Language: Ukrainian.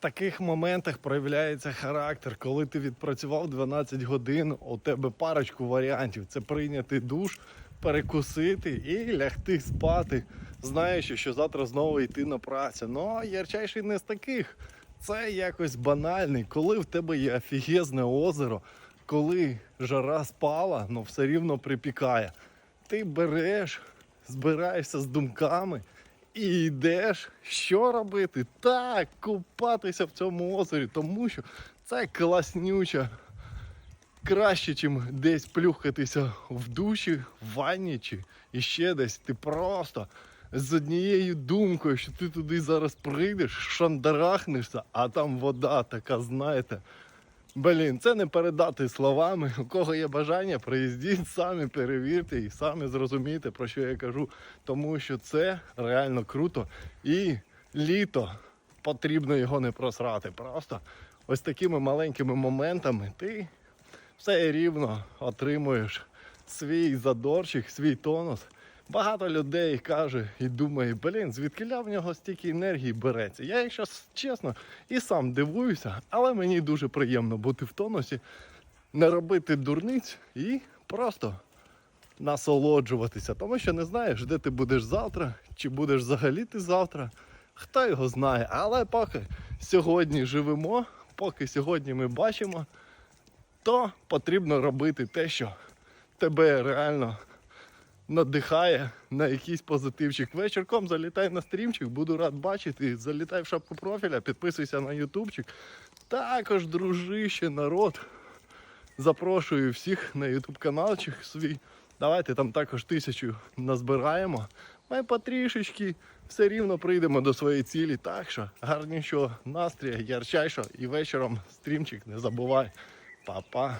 таких моментах проявляється характер. Коли ти відпрацював 12 годин, у тебе парочку варіантів: це прийняти душ, перекусити і лягти спати, знаючи, що завтра знову йти на працю. Ну ярчайший не з таких. Це якось банальний, коли в тебе є офігезне озеро, коли жара спала, ну все рівно припікає. Ти береш, збираєшся з думками і йдеш, що робити? Так, купатися в цьому озері, тому що це класнюча. Краще, ніж десь плюхатися в душі, в ванні чи іще десь. Ти просто з однією думкою, що ти туди зараз прийдеш, шандарахнешся, а там вода така, знаєте. Блін, це не передати словами. У кого є бажання, приїздіть, самі перевірте і самі зрозумійте, про що я кажу. Тому що це реально круто. І літо потрібно його не просрати. Просто ось такими маленькими моментами ти все рівно отримуєш свій задорчик, свій тонус. Багато людей каже і думає, блін, звідки в нього стільки енергії береться. Я, якщо чесно, і сам дивуюся, але мені дуже приємно бути в тонусі, не робити дурниць і просто насолоджуватися. Тому що не знаєш, де ти будеш завтра, чи будеш взагалі ти завтра. Хто його знає. Але поки сьогодні живемо, поки сьогодні ми бачимо, то потрібно робити те, що тебе реально надихає на якийсь позитивчик. Вечірком залітай на стрімчик, буду рад бачити. Залітай в шапку профіля, підписуйся на ютубчик. Також, дружище, народ. Запрошую всіх на ютуб каналчик свій. Давайте там також тисячу назбираємо. Ми потрішечки все рівно прийдемо до своєї цілі. Так що гарнішого настрія, ярчайшого і вечором стрімчик не забувай. Па-па.